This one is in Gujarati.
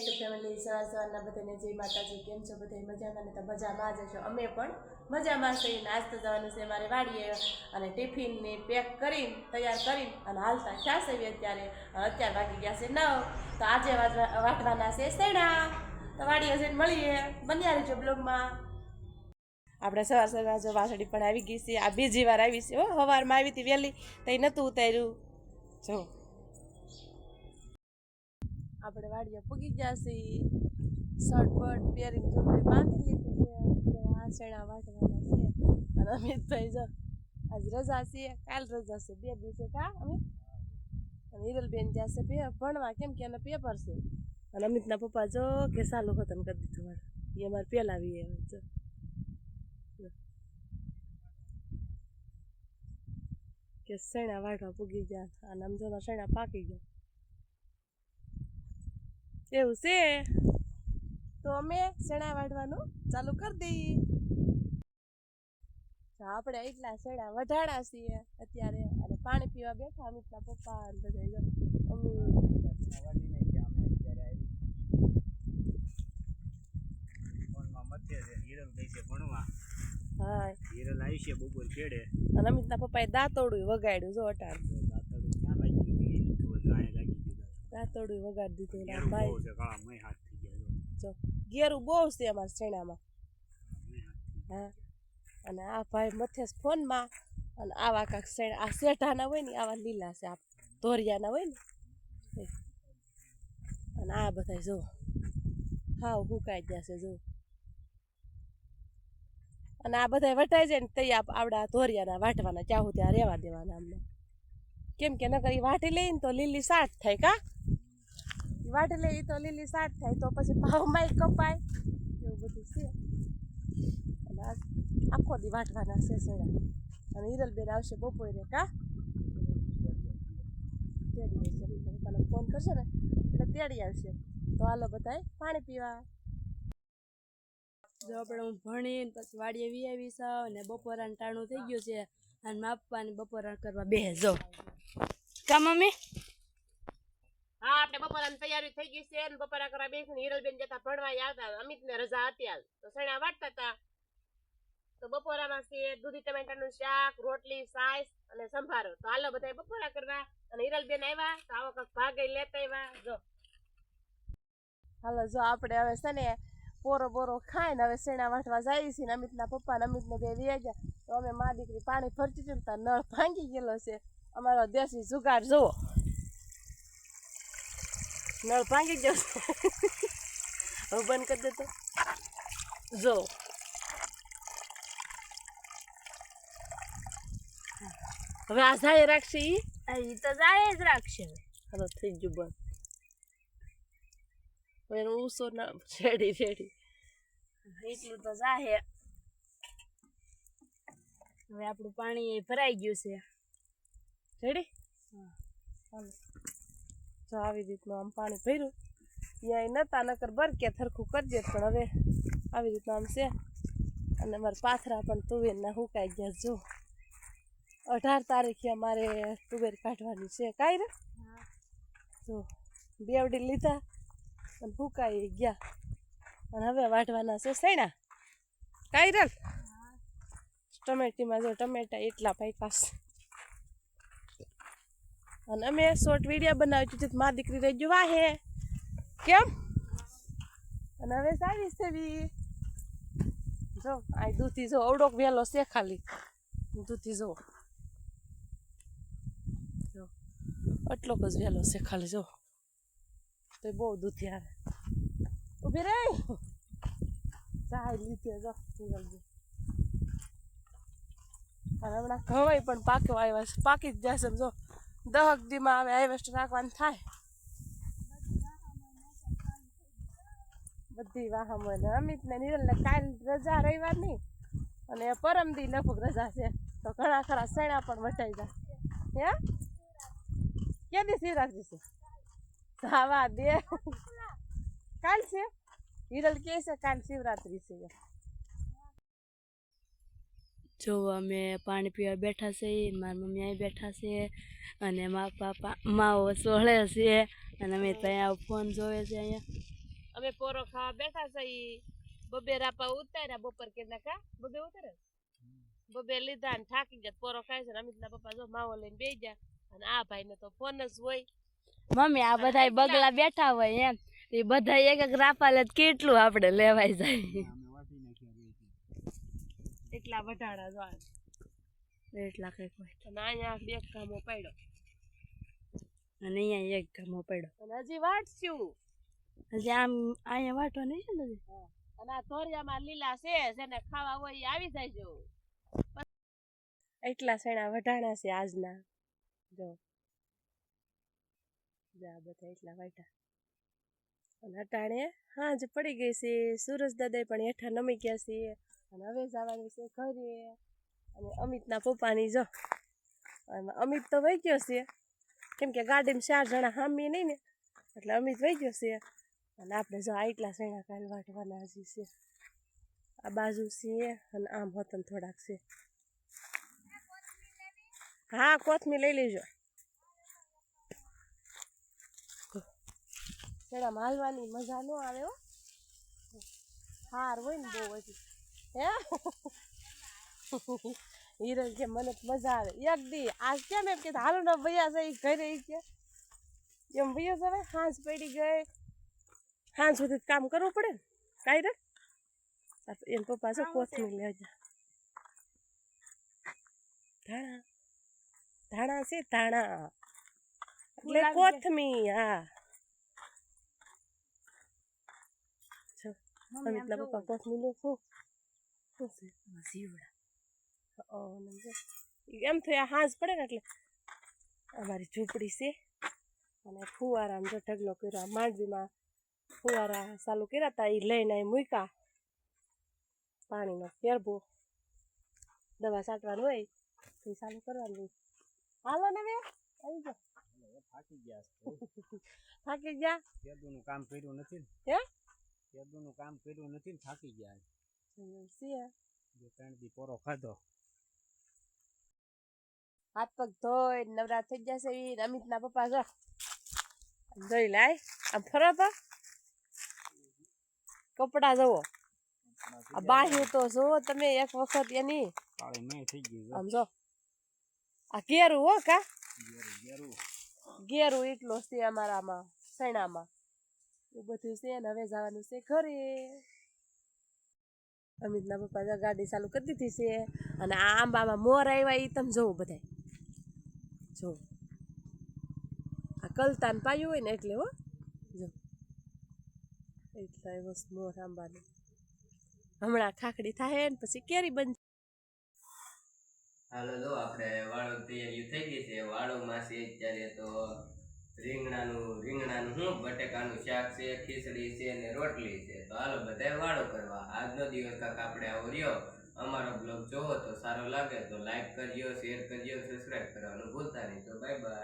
જય માતાજી, કેમ છો બધા? મજામાં તો મજામાં જ હશો. અમે પણ મજામાં છીએ નાસ્તો જવાનું છે વાડીએ અને ટિફિનને પેક કરીને, તૈયાર કરીને અને હાલતા ક્યાં છે અત્યારે અત્યારે વાગી ગયા છે નવ. તો આજે વાટવા- વાટવાના છે સૈડા તો વાડીએ જઈને મળીએ. બન્યા રહેજો બ્લોગમાં. આપણે સવાર સવાર જો પણ આવી ગઈ છે. આ બીજી વાર આવી છે, હો. સવારમાં આવી હતી વહેલી તો નતું ઉતાર્યું. જો. આપણે વાડીએ પૂગી ગયા છીએ. શર્ટ બર્ટ પહેરીને જોડે બાંધી લીધી છે. આ શેણા વાટવાના છે. અને અમિતભાઈ જાઓ આજ રજા છે કાલ રજા છે. બે દિવસે કા અમે? અને હિરલબેન જશે ભણવા. કેમ કે એના પેપર છે. અને અમિતના પપ્પા જો કે સાલું ખતમ કરી દીધું મારે. એ અમારે પહેલા આવીએ જો. કે શેણા વાટવા પૂગી ગયા અને આમ જો શેણા પાકી ગયા. એવું છે? તો અમે શેણા વાઢવાનું ચાલુ કરી દઈએ. આપણે એટલા શેણા વઢાણા છીએ. અત્યારે અને પાણી પીવા બેઠા અમિતના પપ્પા અને બધા છે અમી હા અને અમિતના પપ્પાએ દાંતોડું વગાડ્યું જો અટાણ. દાંતોડું વગાડી દીધું આ ભાઈ. જો ઘેરું બહુ છે અમારા શેણામાં હા અને આ ભાઈ મથે ફોનમાં અને આવા કાંક શેણ આ શેઠાના હોય ને આવા લીલા છે આ ધોરિયાના હોય ને. અને આ બધા જો હાવ હુકાઈ ગયા છે જો. અને આ બધા વટાઈ જાય ને તૈયાર આવડા ધોરિયાના વાટવાના ચાહું ત્યાં રહેવા દેવાના અમને. કેમ કે નકર એ વાટી લઈને તો લીલી સાટ થાય કા? વાટી લઈ તો લીલી સાટ થાય, તો પછી ભાવમાં કપાય. એવું બધું છે. આખો દી વાટવાના છે સેડા અને હિરલબેન આવશે બપોરે કા? તેડી આવશે ફોન કરશે ને, એટલે તેડી આવશે. તો હાલો બધાય, પાણી પીવા. જો આપણે હું ભણીને પછી વાડીએ વી આવી સાવ અને બપોરાનું ટાણું થઈ ગયું છે. અને માપવાની બપોરા કરવા બે જો કા મમ્મી? હા આપણે બપોરાની તૈયારી થઈ ગઈ છે અને બપોરા કરવા બેસીને હિરલબેન જતા ભણવા આવતા અમિતને રજા હતી હાલ. તો સણા વાટતા હતા તો બપોરામાં છે દૂધી ટમેટાનું શાક રોટલી સાઈસ અને સંભારો. તો હાલો બધા બપોરા કરવા અને હિરલબેન આવ્યા. તો આવો કાંક ભાગે લેતા આવ્યા. જો. હાલો જો આપણે હવે છે ને પોરો બોરો ખાઈને હવે શેણા વાટવા જાય છે ને અમિતના પપ્પા ને અમિતને બે વ્યા ગયા. તો અમે મા દીકરી પાણી ફરતી હતી ત્યાં નળ ભાંગી ગયેલો છે. અમારો દેશી જુગાડ જુઓ. નળ ભાંગી ગયો હવે બંધ કરી દેતો. જો હવે આ જાય રાખશે ઈ? તો જાય જ રાખશે હવે. થઈ ગયું બંધ. એનો ઉસો ના રેડી રેડી એટલું તો જાહે હવે આપણું પાણી ભરાઈ ગયું છે રેડી જો આવી રીતનું આમ પાણી ભર્યું ત્યાં નતા નકર બરકે થરખું કરજે પણ હવે આવી રીતનું આમ છે અને મારા પાથરા પણ તુવેરના હુકાઈ ગયા જો અઢાર તારીખે અમારે તુવેર કાઢવાની છે કાંઈ રે જો બેવડી લીધા હુકાઈ ગયા. અને હવે વાઢવાના છે સૈણા કાયરલ ટમેટીમાં જો ટમેટા એટલા પાક્યા અને અમે શોર્ટ વીડિયો બનાવી છું મા દીકરી રહી ગયું વાહે. કેમ? અને હવે સારી સેવી જો, આ દૂધી જો અવડોક વહેલો છે ખાલી. દૂધી જો. આટલોક જ વહેલો છે ખાલી, જો. તો બહુ દૂધી આવે ઊભી રે ચાય લીધે જો જલ્દી અને હમણાં ઘવાય પણ પાક્યો આવ્યા છે પાકી જ જશે જો દહક દીમાં આવે હાઈવેસ્ટ રાખવાનું થાય બધી વાહમ હોય ને અમિત ને નિરલ ને કાલ રજા રવિવારની અને પરમ દી લગભગ રજા છે તો ઘણા ખરા સેણા પણ વટાઈ જાય હે ક્યાંથી શિવરાત્રી છે જાવા દે કાલ છે હિરલ કે છે કાલ શિવરાત્રી છે જો અમે પાણી પીવા બેઠા છે મારા મમ્મી અહીં બેઠા છે અને મારા પાપા માઓ સોળે છે અને અમે ત્યાં ફોન જોવે છે અહીંયા અમે પોરો ખાવા બેઠા છે ઈ બબે રાપા ઉતાર્યા બપોર કેટલા કા બબે ઉતારે બબે લીધા ને થાકી ગયા પોરો ખાય છે ને અમિતના પપ્પા જો માવો લઈને બે ગયા અને આ ભાઈને તો ફોન જ હોય મમ્મી આ બધા બગલા બેઠા હોય એમ. એ બધા એક એક રાપા લે કેટલું આપણે લેવાય જાય. એટલા વધારા જો એટલા કંઈક હોય. અને અહીંયા બે ગામો પાડ્યો. અને અહીંયા એક ગામો પડ્યો. અને હજી વાટશું. હજી આમ અહીંયા વાટો નહીં છે ને? અને આ ધોરિયામાં લીલા છે જેને ખાવા હોય એ આવી જાય જો એટલા સેણા વઢાણા છે આજના. જો. જા, બધા એટલા વાટા અને અટાણે હાંજ પડી ગઈ છે, સુરજ દાદા પણ હેઠા નમી ગયા છે. અને હવે જવાનું છે ઘરે. અને અમિતના પપ્પાની જો. અને અમિત તો વહી ગયો છે. કેમ કે ગાડીમાં ચાર જણા હામી નહીં ને, એટલે અમિત વહી ગયો છે. અને આપણે જો આટલા સેણા કાલ વાટવાના હજી છે. આ બાજુ છે અને આમ હોતન થોડાક છે. હા કોથમી લઈ લેજો. સેણામાં માલવાની મજા ન આવે હો. હાર હોય ને બહુ હજી હે? હિરલ કે મને મજા આવે. એક દી આજ કેમ એમ કે હાલો ના ભૈયા છે ઘરે એ કે. એમ ભૈયા છે હાંસ પડી ગઈ. હાંસ સુધી કામ કરવું પડે ને? કાંઈ રે? એમ પપ્પા છે કોથમીર લેજા ધાણા. ધાણા છે ધાણા. એટલે કોથમી હા. લે શું શું છે જીવડા ઓ, ને જો. ઈ એમ થયા હાંસ પડે ને એટલે અમારી ઝૂંપડી છે અને ફુવારામાં જો ઢગલો કર્યો માંડવીમાં ફુવારા ચાલુ કર્યા હતા એ લઈને મૂક્યા પાણીનો ફેરબો દવા છાંટવાનું હોય તો ચાલુ કરવાનું હાલો ને આવી જાઓ થાકી ગયા છે. થાકી ગયા કેદુનું કામ કર્યું નથી હે કેદુનું કામ કર્યું નથી ને થાકી ગયા બે ત્રણ દી પોરો ખાધો. હાથ પગ ધોઈ નવરા થઈ જશે એ અમિત ના પપ્પા જો. જોઈ લાય આમ ફરો તો. કપડા જોવો. આ બાહ્યું તો જુઓ તમે એક વખત એની. આમ જો. આ ઘેરું હો કા? ઘેરું એટલો છે અમારામાં સૈણામાં એ બધું છે ને, હવે જવાનું છે ઘરે. અમિતના પપ્પા ગાડી ચાલુ કરી દીધી છે અને આ આંબામાં મોર આવ્યા એ તમે જોવો બધા જો. આ કલતાન પાયું હોય ને એટલે હો. જો. એટલા એવો મોર આંબાનો. હમણાં ખાખડી થાય ને પછી કેરી બનશે હાલો, જો આપણે વાળો તૈયારી થઈ ગઈ છે. વાળો માસી અત્યારે તો રીંગણાનું રીંગણાનું શું? બટેકાનું શાક છે, ખીચડી છે ને રોટલી છે. તો હાલો બધાય વાળો કરવા. આજનો દિવસ કાંક આપણે આવો રહ્યો. અમારો બ્લોગ જોવો તો સારો લાગે તો લાઈક કરજો, શેર કરજો સબસ્ક્રાઈબ કરવાનું ભૂલતા નહીં. તો બાય બાય